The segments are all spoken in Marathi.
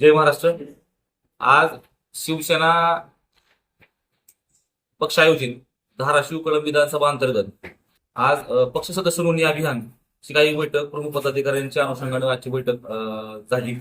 जय महाराष्ट्र. आज शिवसेना पक्ष आयोजित धाराशिव कळंब विधानसभा अंतर्गत. आज पक्ष सदस्य नोंदणी अभियान ची काही बैठक प्रमुख पदाधिकाऱ्यांच्या अनुषंगाने आजची बैठक झाली.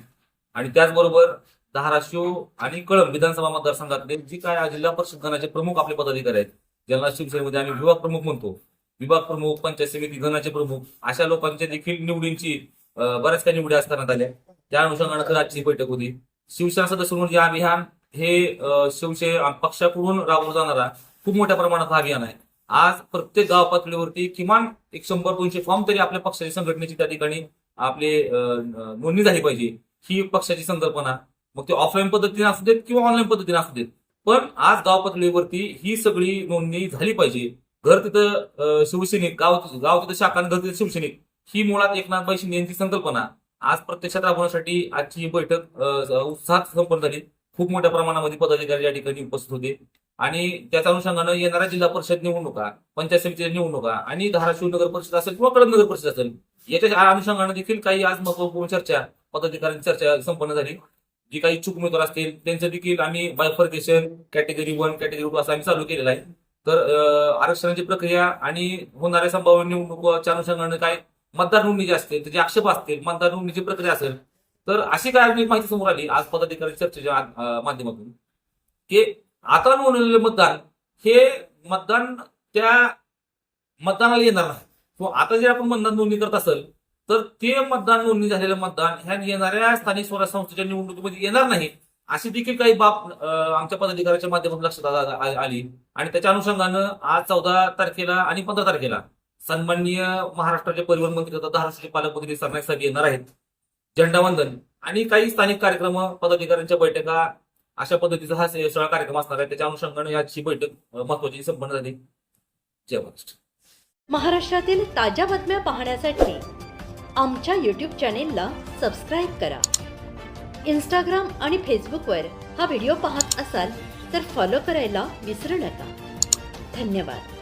आणि त्याचबरोबर धाराशिव आणि कळंब विधानसभा मतदारसंघातले जी काय जिल्हा परिषद गणाचे प्रमुख आपले पदाधिकारी आहेत ज्यांना शिवसेनेमध्ये आम्ही विभाग प्रमुख म्हणतो विभाग प्रमुख पंचायत समिती गणाचे प्रमुख अशा लोकांच्या देखील निवडींची बऱ्याच काही निवडी आज करण्यात आल्या त्या अनुषंगानं खरं आजची बैठक होती. शिवसेना सदस्य अभियान हे अ, शिवसे पक्षाकडून राबवलं जाणारा खूप मोठ्या प्रमाणात हा अभियान आहे. आज प्रत्येक गाव पातळीवरती किमान एक शंभर दोनशे फॉर्म तरी आपल्या पक्षाच्या संघटनेची त्या ठिकाणी आपले नोंदणी झाली पाहिजे. ही पक्षाची संकल्पना. मग ते ऑफलाईन पद्धतीने असू देत किंवा ऑनलाईन पद्धतीने असू देत. पण आज गाव पातळीवरती ही सगळी नोंदणी झाली पाहिजे. घर तिथं शिवसैनिक गाव गाव तिथं शाखा आणि घर तिथं शिवसैनिक ही मुळात एकनाथभाई शिंदे यांची संकल्पना. आज प्रत्यक्षात राबवण्यासाठी आजची ही बैठक उत्साहात संपन्न झाली. खूप मोठ्या प्रमाणामध्ये पदाधिकारी या ठिकाणी उपस्थित होते. आणि त्याच्या अनुषंगानं येणाऱ्या जिल्हा परिषद निवडणुका पंचायत समितीच्या निवडणुका आणि धाराशिव नगर परिषद असेल किंवा कडक नगर परिषद असेल याच्या अनुषंगानं देखील काही आज महत्त्वपूर्ण चर्चा पदाधिकाऱ्यांची चर्चा संपन्न झाली. जी काही इच्छुक उमेदवार असतील त्यांचं देखील आम्ही bifurcation category one category two असं आम्ही चालू केलेलं आहे. तर आरक्षणाची प्रक्रिया आणि होणाऱ्या संभाव्य निवडणुकीच्या अनुषंगानं काय मतदार नोंदणी जी असते त्याचे आक्षेप असतील मतदार नोंदणीची प्रक्रिया असेल तर अशी काय माहिती समोर आली आज पदाधिकारी चर्चेच्या माध्यमातून. की आता नोंदवलेले मतदान हे मतदान त्या मतदानाला येणार नाही. किंवा आता जे आपण मतदान नोंदणी करत असेल तर ते मतदान नोंदणी झालेलं मतदान ह्या येणाऱ्या स्थानिक स्वराज्य संस्थेच्या निवडणुकीमध्ये येणार नाही अशी देखील काही बाब आमच्या पदाधिकाऱ्याच्या माध्यमातून लक्षात आली. आणि त्याच्या अनुषंगानं आज चौदा तारखेला आणि पंधरा तारखेला सन्माननीय महाराष्ट्राचे परिवहन मंत्री तथा धाराशिवचे पालकमंत्री सरनाईक साहेब येणार आहेत. झेंडावंदन आणि काही स्थानिक कार्यक्रम पदाधिकाऱ्यांच्या बैठका अशा पद्धतीचा हा सोळा कार्यक्रम असणार आहे. त्याच्या अनुषंगाने याची बैठक महत्वाची संपन्न झाली. जय महाराष्ट्र. महाराष्ट्रातील ताज्या बातम्या पाहण्यासाठी आमच्या यूट्यूब चॅनेलला सबस्क्राईब करा. इंस्टाग्राम आणि फेसबुकवर हा व्हिडिओ पाहत असाल तर फॉलो करायला विसरू नका. धन्यवाद.